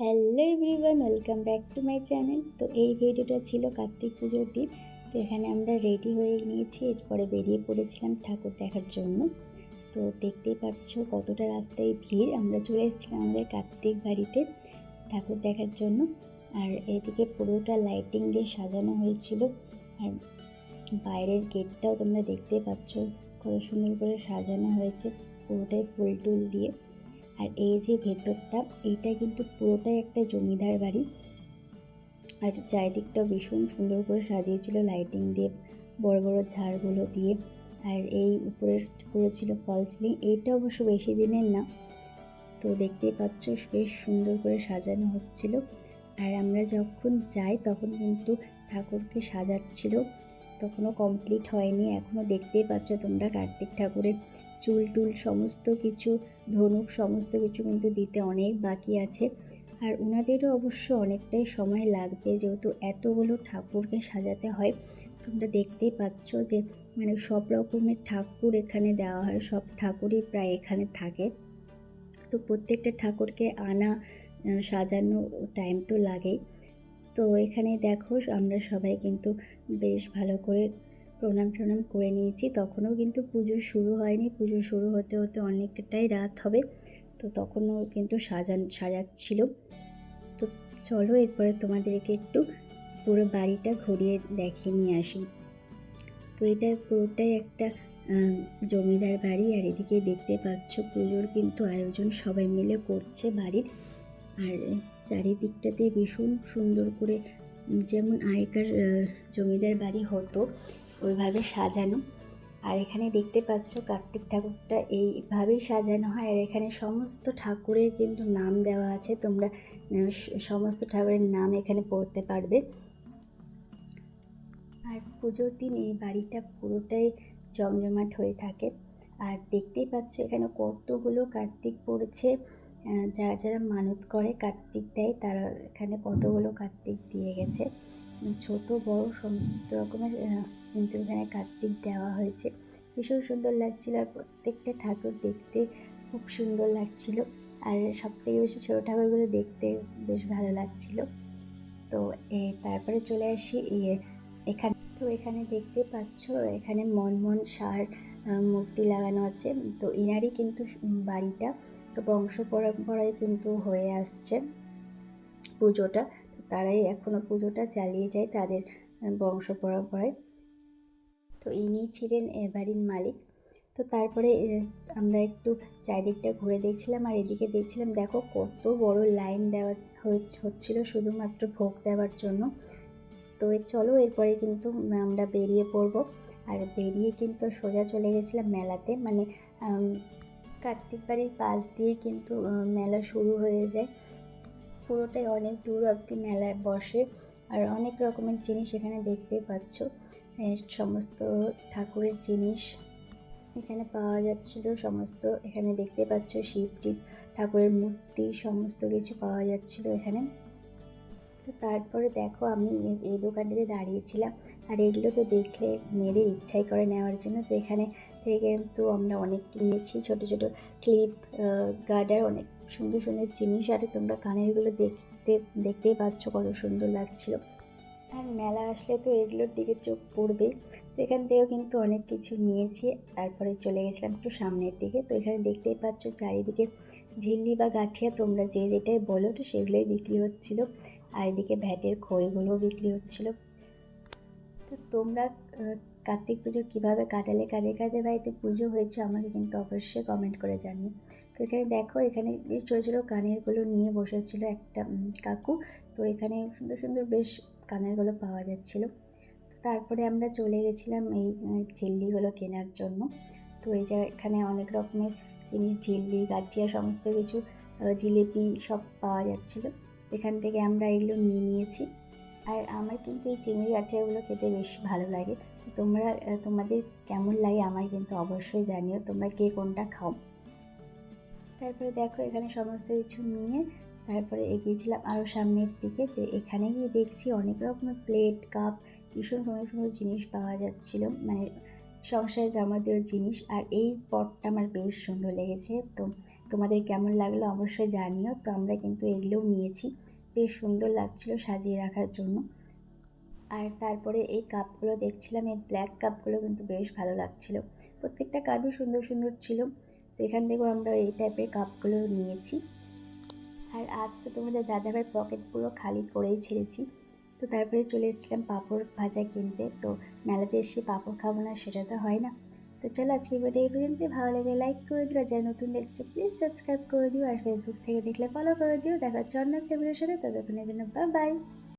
Hello everyone, welcome back to my channel. তো এই ভিডিওটা ছিল কার্তিক পুজোর দিন। তো এখানে আমরা রেডি হয়ে নিয়েছি। এরপরে বেরিয়ে পড়েছিলাম ঠাকুর দেখার জন্য। তো দেখতেই পাচ্ছ কতটা রাস্তায় ভিড়। আমরা চলে এসেছিলাম আমাদের কার্তিক বাড়িতে ঠাকুর দেখার জন্য। আর এদিকে পুরোটা লাইটিং দিয়ে সাজানো হয়েছিল। আর বাইরের গেটটাও তোমরা দেখতে পাচ্ছ। কত সুন্দর করে সাজানো হয়েছে পুরোটাই ফুল টুল দিয়ে। আর এই যে ভেতরটা, এইটা কিন্তু পুরোটাই একটা জমিদার বাড়ি। আর চারিদিকটাও ভীষণ সুন্দর করে সাজিয়েছিল লাইটিং দিয়ে, বড় বড় ঝাড়গুলো দিয়ে। আর এই উপরে করেছিল ফল সিলিং, এইটা অবশ্য বেশি দিনের না। তো দেখতেই পাচ্ছ বেশ সুন্দর করে সাজানো হচ্ছিল। আর আমরা যখন যাই তখন কিন্তু ঠাকুরকে সাজাচ্ছিল। তখনও কমপ্লিট হয়নি, এখনও দেখতেই পাচ্ছ তোমরা কার্তিক ঠাকুরের চুল টুল সমস্ত কিছু, ধনুক সমস্ত কিছু কিন্তু দিতে অনেক বাকি আছে। আর ওনাদেরও অবশ্য অনেকটাই সময় লাগবে যেহেতু এতগুলো ঠাকুরকে সাজাতে হয়। তোমরা দেখতেই পাচ্ছ যে মানে সব রকমের ঠাকুর এখানে দেওয়া হয়, সব ঠাকুরই প্রায় এখানে থাকে। তো প্রত্যেকটা ঠাকুরকে আনা সাজানো টাইম তো লাগেই। তো এখানে দেখো, আমরা সবাই কিন্তু বেশ ভালো করে প্রণাম টনাম করে নিয়েছি। তখনও কিন্তু পুজো শুরু হয়নি। পুজো শুরু হতে হতে অনেকটাই রাত হবে। তো তখনও কিন্তু সাজান, সাজাচ্ছিল। তো চলো এরপরে তোমাদেরকে একটু পুরো বাড়িটা ঘুরিয়ে দেখিয়ে নিয়ে আসি। তো এটা পুরোটাই একটা জমিদার বাড়ি। আর এদিকে দেখতে পাচ্ছ পুজোর কিন্তু আয়োজন সবাই মিলে করছে বাড়ির। আর চারিদিকটাতে ভীষণ সুন্দর করে যেমন আগেকার জমিদার বাড়ি হতো ওইভাবে সাজানো। আর এখানে দেখতে পাচ্ছ কার্তিক ঠাকুরটা এইভাবেই সাজানো হয়। আর এখানে সমস্ত ঠাকুরের কিন্তু নাম দেওয়া আছে। তোমরা সমস্ত ঠাকুরের নাম এখানে পড়তে পারবে। আর পুজোর দিন এই বাড়িটা পুরোটাই জমজমাট হয়ে থাকে। আর দেখতেই পাচ্ছ এখানে কতগুলো কার্তিক পড়েছে। যারা যারা মানত করে কার্তিক দেয়, তারা এখানে কতগুলো কার্তিক দিয়ে গেছে। ছোট, বড়, সমস্ত রকমের কিন্তু এখানে কার্তিক দেওয়া হয়েছে। ভীষণ সুন্দর লাগছিল আর প্রত্যেকটা ঠাকুর দেখতে খুব সুন্দর লাগছিল। আর সব থেকে বেশি ছোটো ঠাকুরগুলো দেখতে বেশ ভালো লাগছিল। তো, এ, তারপরে চলে আসি এখানে, তো এখানে দেখতে পাচ্ছ, এখানে মনমোহন সার মূর্তি লাগানো আছে। তো এনারই কিন্তু বাড়িটা। তো বংশ পরম্পরায় কিন্তু হয়ে আসছে পুজোটা। তারাই এখনও পুজোটা চালিয়ে যায় তাদের বংশ পরম্পরায়। তো ইনি ছিলেন এ বাড়ির মালিক। তো তারপরে আমরা একটু চারিদিকটা ঘুরে দেখছিলাম আর এদিকে দেখছিলাম, দেখো কত বড় লাইন দেওয়া হচ্ছে- হচ্ছিল শুধুমাত্র ভোগ দেওয়ার জন্য। তো চলো এরপরে কিন্তু আমরা বেরিয়ে পড়ব। আর বেরিয়ে কিন্তু সোজা চলে গেছিলাম মেলাতে। মানে কার্তিক বাড়ির পাশ দিয়ে কিন্তু মেলা শুরু হয়ে যায়। পুরোটাই অনেক দূর অব্দি মেলায় বসে। আর অনেক রকমের জিনিস এখানে দেখতে পাচ্ছ। সমস্ত ঠাকুরের জিনিস এখানে পাওয়া যাচ্ছিল। সমস্ত এখানে দেখতে পাচ্ছ শিব, টিপ, ঠাকুরের মূর্তি, সমস্ত কিছু পাওয়া যাচ্ছিল এখানে। তো তারপরে দেখো আমি এই দোকানটিতে দাঁড়িয়েছিলাম। আর এগুলো তো দেখলে মেয়েদের ইচ্ছাই করে নেওয়ার জন্য। তো এখানে থেকে তো আমরা অনেক কিনেছি, ছোট ছোট ক্লিপ গার্ডার অনেক সুন্দর সুন্দর জিনিস। আর তোমরা কানেরগুলো দেখতে, দেখতেই পাচ্ছ কত সুন্দর লাগছিল। আর মেলা আসলে তো এগুলোর দিকে চোখ পড়বে। তো এখান থেকেও কিন্তু অনেক কিছু নিয়েছি। তারপরে চলে গেছিলাম একটু সামনের দিকে। তো এখানে দেখতেই পাচ্ছ চারিদিকে ঝিল্লি বা গাঠিয়া তোমরা যে যেটাই বলো, তো সেগুলোই বিক্রি হচ্ছিল। আর এদিকে ভ্যাটের খইগুলোও বিক্রি হচ্ছিল। তো তোমরা কার্তিক পুজো কীভাবে কাটালে, কাদের কাদের বাড়িতে পুজো হয়েছে আমাকে কিন্তু অবশ্যই কমেন্ট করে জানিও। তো এখানে দেখো, এখানে ছোটো ছোটো কানেরগুলো নিয়ে বসেছিল একটা কাকু। তো এখানে সুন্দর সুন্দর বেশ কানেরগুলো পাওয়া যাচ্ছিল। তারপরে আমরা চলে গেছিলাম এই ঝিল্লিগুলো কেনার জন্য। তো এই যে এখানে অনেক রকমের জিনিস, ঝিল্লি, গাঠিয়া, সমস্ত কিছু জিলিপি সব পাওয়া যাচ্ছিল। এখান থেকে আমরা এগুলো নিয়ে নিয়েছি। আর আমার কিন্তু এই চিংড়ি গাঠিয়াগুলো খেতে বেশ ভালো লাগে। তো তোমরা তোমাদের কেমন লাগে আমার কিন্তু অবশ্যই জানিও। তোমরা কে কোনটা খাও? তারপরে দেখো এখানে সমস্ত কিছু নিয়ে তারপরে এগিয়েছিলাম আরও সামনের দিকে। তো এখানে গিয়ে দেখছি অনেক রকমের প্লেট কাপ ভীষণ সুন্দর সুন্দর জিনিস পাওয়া যাচ্ছিল। মানে সংসারে যাবতীয় জিনিস, আর এই পটটা আমার বেশ সুন্দর লেগেছে। তো তোমাদের কেমন লাগল অবশ্যই জানিও। তো আমরা কিন্তু এগুলোও নিয়েছি। বেশ সুন্দর লাগছিল সাজিয়ে রাখার জন্য। আর তারপরে এই কাপগুলো দেখছিলাম, এই ব্ল্যাক কাপগুলো কিন্তু বেশ ভালো লাগছিল। প্রত্যেকটা কাপই সুন্দর সুন্দর ছিল। তো এখান থেকেও আমরা এই টাইপের কাপগুলো নিয়েছি। আর আজ তো তোমাদের দাদাভাইয়ের পকেট পুরো খালি করেই ছেড়েছি। তো তারপরে চলে এসেছিলাম পাঁপড় ভাজা কিনতে। তো মেলাতে এসে পাঁপড় খাব না, সেটা তো হয় না। তো চলো আজকে ভিডিও এই পর্যন্ত ভালো লাগলে লাইক করে দিও যারা নতুন দেখছ প্লিজ সাবস্ক্রাইব করে দিও। আর ফেসবুক থেকে দেখলে ফলো করে দিও। দেখা হচ্ছে অন্য একটা সাথে। ততক্ষণের জন্য বাই বাই